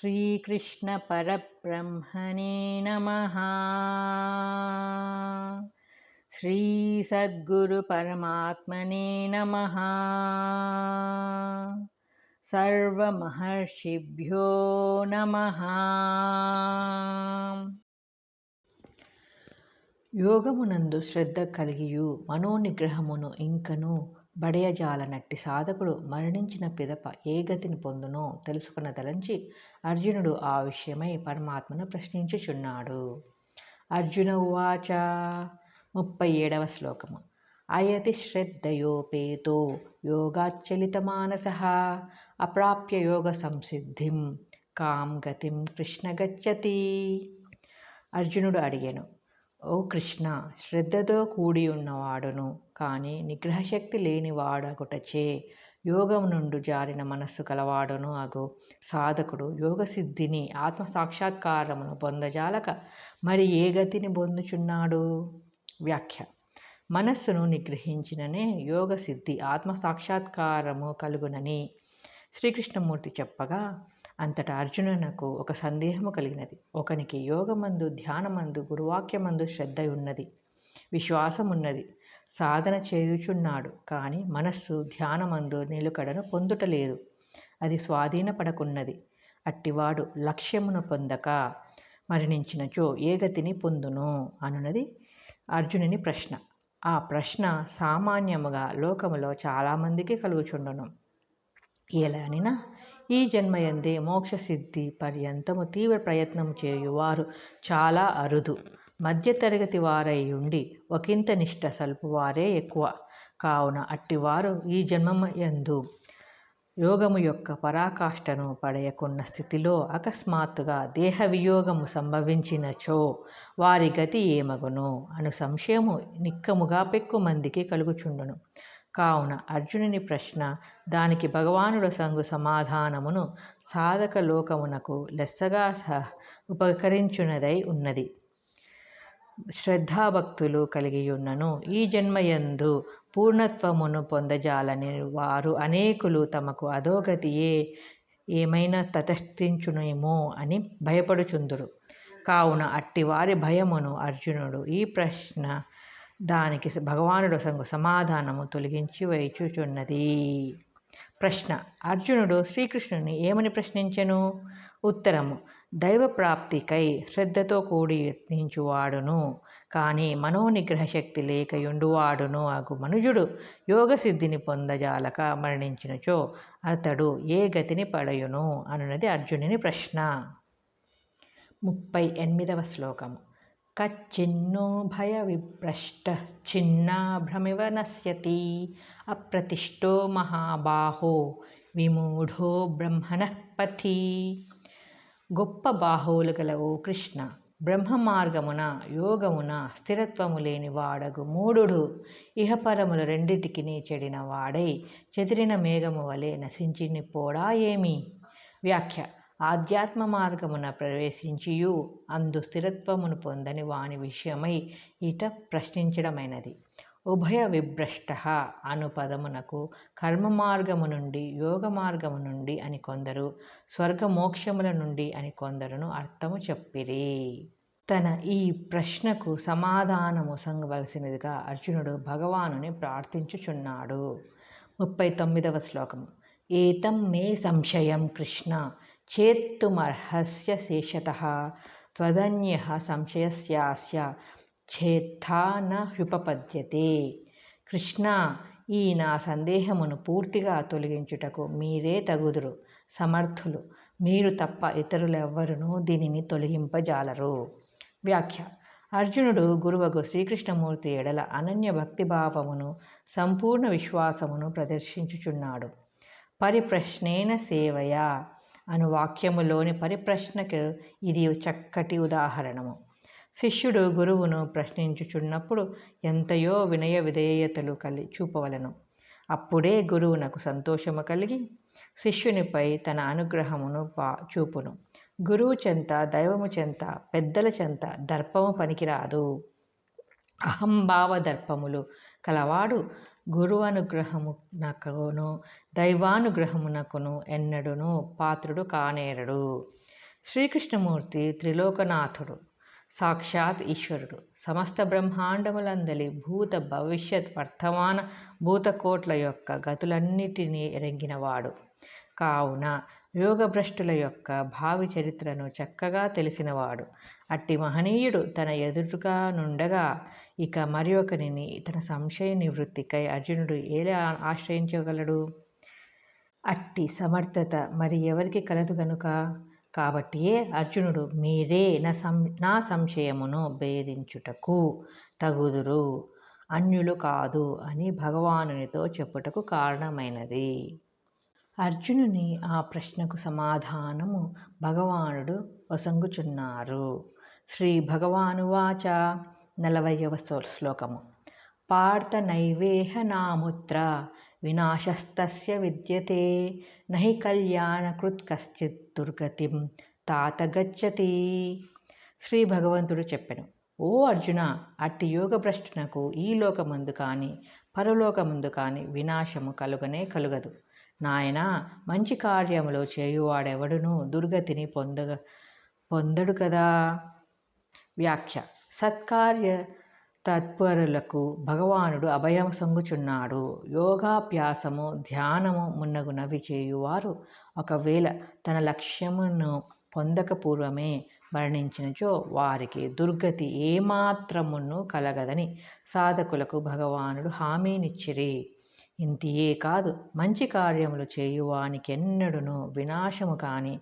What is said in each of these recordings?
श्रीकृष्णपरब्रह्मणे नमः श्रीसद्गुरुपरमात्मने नमः सर्वमहर्षिभ्यो नमः యోగమునందు శ్రద్ధ కలిగియు మనోనిగ్రహమును ఇంకను బడయజాలనట్టి సాధకుడు మరణించిన పిదప ఏ గతిని పొందునో తెలుసుకున్నదలంచి అర్జునుడు ఆ విషయమై పరమాత్మను ప్రశ్నించుచున్నాడు. అర్జున ఉవాచ. ముప్పై ఏడవ శ్లోకము. అయతి శ్రద్ధయోపేతో యోగాచలితమానస అప్రాప్య యోగ సంసిద్ధిం కాం గతిం కృష్ణ గచ్చతి. అర్జునుడు అడిగాను ఓ కృష్ణ శ్రద్ధతో కూడి ఉన్నవాడును కానీ నిగ్రహశక్తి లేని లేనివాడగుటచే యోగం నుండి జారిన మనస్సు కలవాడును అగు. సాధకుడు యోగసిద్ధిని ఆత్మ సాక్షాత్కారమును పొందజాలక మరి ఏ గతిని పొందుచున్నాడు? వ్యాఖ్య. మనస్సును నిగ్రహించిననే యోగసిద్ధి ఆత్మ సాక్షాత్కారము కలుగునని శ్రీకృష్ణమూర్తి చెప్పగా అంతటా అర్జునునకు ఒక సందేహము కలిగినది. ఒకనికి యోగమందు ధ్యానమందు గురువాక్యమందు శ్రద్ధ ఉన్నది. విశ్వాసం ఉన్నది సాధన చేయుచున్నాడు. కానీ మనస్సు ధ్యానమందు నిలుకడను పొందుటలేదు. అది స్వాధీనపడకున్నది. అట్టివాడు లక్ష్యమును పొందక మరణించినచో ఏ గతిని పొందును? అనున్నది అర్జునుని ప్రశ్న. ఆ ప్రశ్న సామాన్యముగా లోకములో చాలామందికి కలుగుచుండను. ఎలానినా ఈ జన్మయందే మోక్షసిద్ధి పర్యంతము తీవ్ర ప్రయత్నం చేయువారు చాలా అరుదు. మధ్యతరగతి వారై ఉండి ఒకంత నిష్ట సల్పువారే ఎక్కువ. కావున అట్టివారు ఈ జన్మయందు యోగము యొక్క పరాకాష్ఠను పడయకున్న స్థితిలో అకస్మాత్తుగా దేహ వియోగము సంభవించినచో వారి గతి ఏమగును అను సంశయము నిక్కముగా పెక్కు మందికి కలుగుచుండును. కావున అర్జునుని ప్రశ్న దానికి భగవానుడు సంగు సమాధానమును సాధక లోకమునకు లెస్సగా సహ ఉపకరించున్నదై ఉన్నది. శ్రద్ధాభక్తులు కలిగి ఉన్నను ఈ జన్మయందు పూర్ణత్వమును పొందజాలని వారు అనేకులు తమకు అధోగతియే ఏమైనా తటస్థించునేమో అని భయపడుచుందురు. కావున అట్టి వారి భయమును అర్జునుడు ఈ ప్రశ్న దానికి భగవానుడు సంగు సమాధానము తొలగించి వైచుచున్నది. ప్రశ్న అర్జునుడు శ్రీకృష్ణుని ఏమని ప్రశ్నించెను? ఉత్తరము దైవ ప్రాప్తికై శ్రద్ధతో కూడి యత్నించువాడును కానీ మనోనిగ్రహ శక్తి లేకయుండువాడును అగు మనుజుడు యోగసిద్ధిని పొందజాలక మరణించినచో అతడు ఏ గతిని పడయును? అనున్నది అర్జునుని ప్రశ్న. ముప్పై ఎనిమిదవ శ్లోకము. కచ్చిన్నో భయ విభ్రష్ట చిన్నాభ్రమివ నశ్యతి. అప్రతిష్టో మహాబాహో విమూఢో బ్రహ్మణపతి గొప్ప బాహువులు గల ఓ కృష్ణ బ్రహ్మ మార్గమున యోగమున స్థిరత్వము లేని వాడగు మూఢుడు. ఇహపరములు రెండిటికి చెడిన వాడై చెదిరిన మేఘము వలె నశించినిపోడా ఏమి? వ్యాఖ్య. ఆధ్యాత్మ మార్గమున ప్రవేశించియు అందు స్థిరత్వమును పొందని వాని విషయమై ఇట ప్రశ్నించడమైనది. ఉభయ విభ్రష్ట అను పదమునకు కర్మ మార్గము నుండి యోగ మార్గము నుండి అని కొందరు స్వర్గమోక్షముల నుండి అని కొందరును అర్థము చెప్పిరి. తన ఈ ప్రశ్నకు సమాధానము సంగవలసినదిగా అర్జునుడు భగవానుని ప్రార్థించుచున్నాడు. ముప్పై తొమ్మిదవ శ్లోకము. ఏతం మే సంశయం కృష్ణ? చేత్తుమర్హస్య శేషత త్వదన్య సంశయస్యాస్య ఛేత్థా న కృష్ణ ఈ నా సందేహమును పూర్తిగా తొలగించుటకు మీరే తగుదురు సమర్థులు. మీరు తప్ప ఇతరులెవ్వరునూ దీనిని తొలగింపజాలరు. వ్యాఖ్య అర్జునుడు గురువగు శ్రీకృష్ణమూర్తి ఎడల అనన్య భక్తిభావమును సంపూర్ణ విశ్వాసమును ప్రదర్శించుచున్నాడు. పరిప్రశ్నేన సేవయా అను వాక్యములోని పరిప్రశ్నకు ఇది చక్కటి ఉదాహరణము. శిష్యుడు గురువును ప్రశ్నించుచున్నప్పుడు ఎంతయో వినయ విధేయతలు కలి చూపవలను. అప్పుడే గురువునకు సంతోషము కలిగి శిష్యునిపై తన అనుగ్రహమును పా చూపును. గురువు చెంత దైవము చెంత పెద్దల చెంత దర్పము పనికిరాదు. అహంభావ దర్పములు కలవాడు గురువనుగ్రహమునకును దైవానుగ్రహమునకును ఎన్నడును పాత్రుడు కానేరడు. శ్రీకృష్ణమూర్తి త్రిలోకనాథుడు సాక్షాత్ ఈశ్వరుడు. సమస్త బ్రహ్మాండములందలి భూత భవిష్యత్ వర్తమాన భూతకోట్ల యొక్క గతులన్నిటినీ ఎరంగినవాడు. కావున యోగభ్రష్టుల యొక్క భావి చరిత్రను చక్కగా తెలిసినవాడు. అట్టి మహనీయుడు తన ఎదురుగా నుండగా ఇక మరి ఒకరిని తన సంశయ నివృత్తికై అర్జునుడు ఎలా ఆశ్రయించగలడు? అట్టి సమర్థత మరి ఎవరికి కలదు గనుక? కాబట్టియే అర్జునుడు మీరే నా సం నా సంశయమును భేదించుటకు తగుదురు. అన్యులు కాదు అని భగవానునితో చెప్పుటకు కారణమైనది. అర్జునుని ఆ ప్రశ్నకు సమాధానము భగవానుడు వసంగుచున్నారు. శ్రీ భగవానువాచ నలభైవ శ్లోకము. పార్థ నైవేహ నాముత్ర వినాశస్తస్య విద్యతే నహి కళ్యాణకృత్ కశ్చిత్ దుర్గతిం తాత గచ్చతి. శ్రీ భగవంతుడు చెప్పెను ఓ అర్జున అట్టి యోగ భ్రష్టునకు ఈ లోకమందు కానీ పరలోకమందు కానీ వినాశము కలుగనే కలుగదు. నాయన మంచి కార్యములో చేయువాడెవడును దుర్గతిని పొందగ పొందడు కదా. వ్యాఖ్య. సత్కార్య తత్పరులకు భగవానుడు అభయం సొంగుచున్నాడు. యోగాభ్యాసము ధ్యానము మున్నగునవి చేయువారు ఒకవేళ తన లక్ష్యమును పొందక పూర్వమే మరణించినచో వారికి దుర్గతి ఏమాత్రమును కలగదని సాధకులకు భగవానుడు హామీనిచ్చిరి. ఇంతియే కాదు మంచి కార్యములు చేయువానికెన్నడును వినాశము కానీ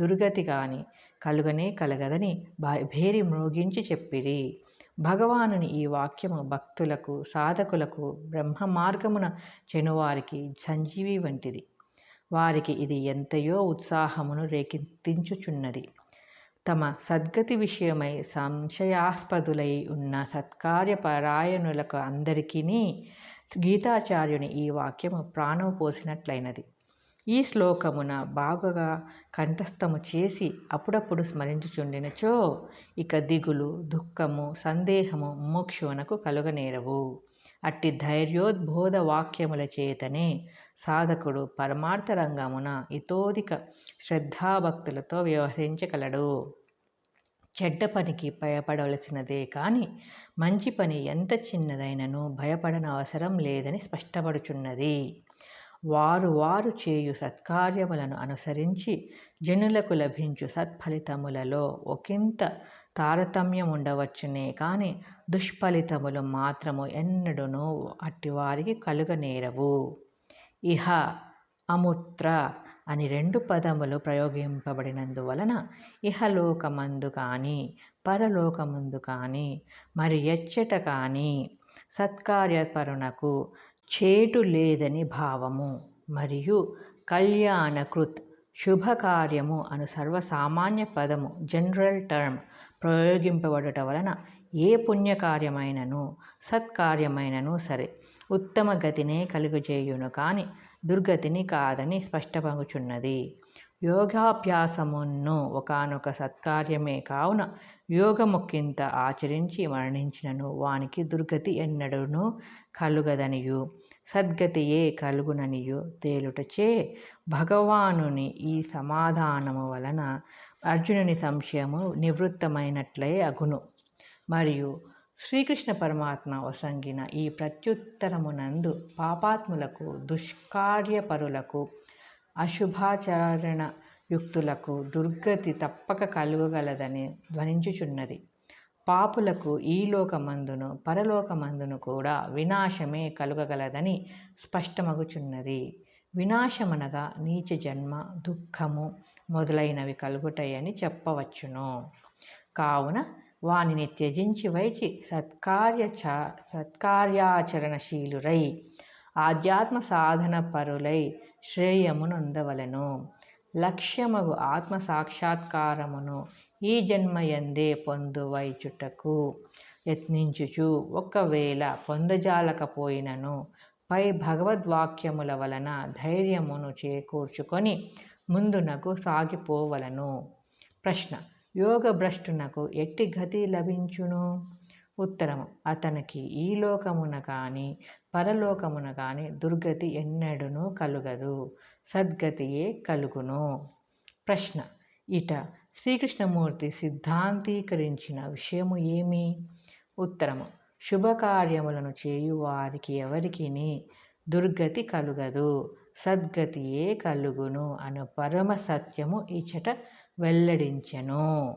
దుర్గతి కానీ కలుగనే కలగదని భేరి మ్రోగించి చెప్పిరి. భగవానుని ఈ వాక్యము భక్తులకు సాధకులకు బ్రహ్మ మార్గమున చెనువారికి సంజీవి వంటిది. వారికి ఇది ఎంతయో ఉత్సాహమును రేకెత్తించుచున్నది. తమ సద్గతి విషయమై సంశయాస్పదులై ఉన్న సత్కార్యపరాయణులకు అందరికీ గీతాచార్యుని ఈ వాక్యము ప్రాణం పోసినట్లయినది ఈ శ్లోకమున బాగుగా కంఠస్థము చేసి అప్పుడప్పుడు స్మరించుచుండినచో ఇక దిగులు దుఃఖము సందేహము మోక్షునకు కలుగనేరవు. అట్టి ధైర్యోద్బోధ వాక్యముల చేతనే సాధకుడు పరమార్థ రంగమున ఇతోధిక శ్రద్ధాభక్తులతో వ్యవహరించగలడు. చెడ్డ పనికి భయపడవలసినదే కానీ మంచి పని ఎంత చిన్నదైనను భయపడనవసరం లేదని స్పష్టపడుచున్నది. వారు వారు చేయు సత్కార్యములను అనుసరించి జనులకు లభించు సత్ఫలితములలో ఒకంత తారతమ్యం ఉండవచ్చునే. కానీ దుష్ఫలితములు మాత్రము ఎన్నడూనూ అట్టివారికి కలుగనేరవు. ఇహ అముత్ర అని రెండు పదములు ప్రయోగింపబడినందువలన ఇహలోకమందు కానీ పరలోకమందు కానీ మరి ఎచ్చట కానీ సత్కార్యపరునకు చేటు లేదని భావము మరియు కళ్యాణకృత్ శుభకార్యము అను సర్వసామాన్య పదము జనరల్ టర్మ్ ప్రయోగింపబడుట వలన ఏ పుణ్యకార్యమైనను సత్కార్యమైనను సరే ఉత్తమ గతినే కలుగజేయును కానీ దుర్గతిని కాదని స్పష్టమగుచున్నది యోగాభ్యాసమును ఒకనొక సత్కార్యమే కావున యోగముక్కింత ఆచరించి మరణించినను వానికి దుర్గతి ఎన్నడూనూ కలుగదనియు. సద్గతియే కలుగుననియు. తేలుటచే భగవానుని ఈ సమాధానము వలన అర్జునుని సంశయము నివృత్తమైనట్లే అగును. మరియు శ్రీకృష్ణ పరమాత్మ వసంగిన ఈ ప్రత్యుత్తరమునందు పాపాత్ములకు దుష్కార్యపరులకు అశుభాచరణ యుక్తులకు దుర్గతి తప్పక కలుగగలదని ధ్వనించుచున్నది. పాపులకు ఈ లోకమందును పరలోకమందును కూడా వినాశమే కలుగగలదని స్పష్టమగుచున్నది. వినాశమనగా నీచ జన్మ దుఃఖము మొదలైనవి కలుగుతాయని చెప్పవచ్చును. కావున వానిని త్యజించి వైచి సత్కార్య సత్కార్యాచరణశీలురై ఆధ్యాత్మ సాధన పరులై శ్రేయమునందవలెను. లక్ష్యమగు ఆత్మ సాక్షాత్కారమును ఈ జన్మయందే పొందువైచుటకు యత్నించుచు ఒకవేళ పొందజాలకపోయినను పై భగవద్వాక్యముల వలన ధైర్యమును చేకూర్చుకొని ముందునకు సాగిపోవలను. ప్రశ్న యోగ భ్రష్టునకు ఎట్టి గతి లభించును? ఉత్తరము అతనికి ఈ లోకమున కానీ పరలోకమున కానీ దుర్గతి ఎన్నడూనూ కలుగదు. సద్గతియే కలుగును. ప్రశ్న. ఇట. శ్రీకృష్ణమూర్తి సిద్ధాంతీకరించిన విషయము ఏమి? ఉత్తరము. శుభకార్యములను చేయువారికి ఎవరికి దుర్గతి కలుగదు. సద్గతియే కలుగును అను పరమ సత్యము ఇచ్చట వెల్లడించెను.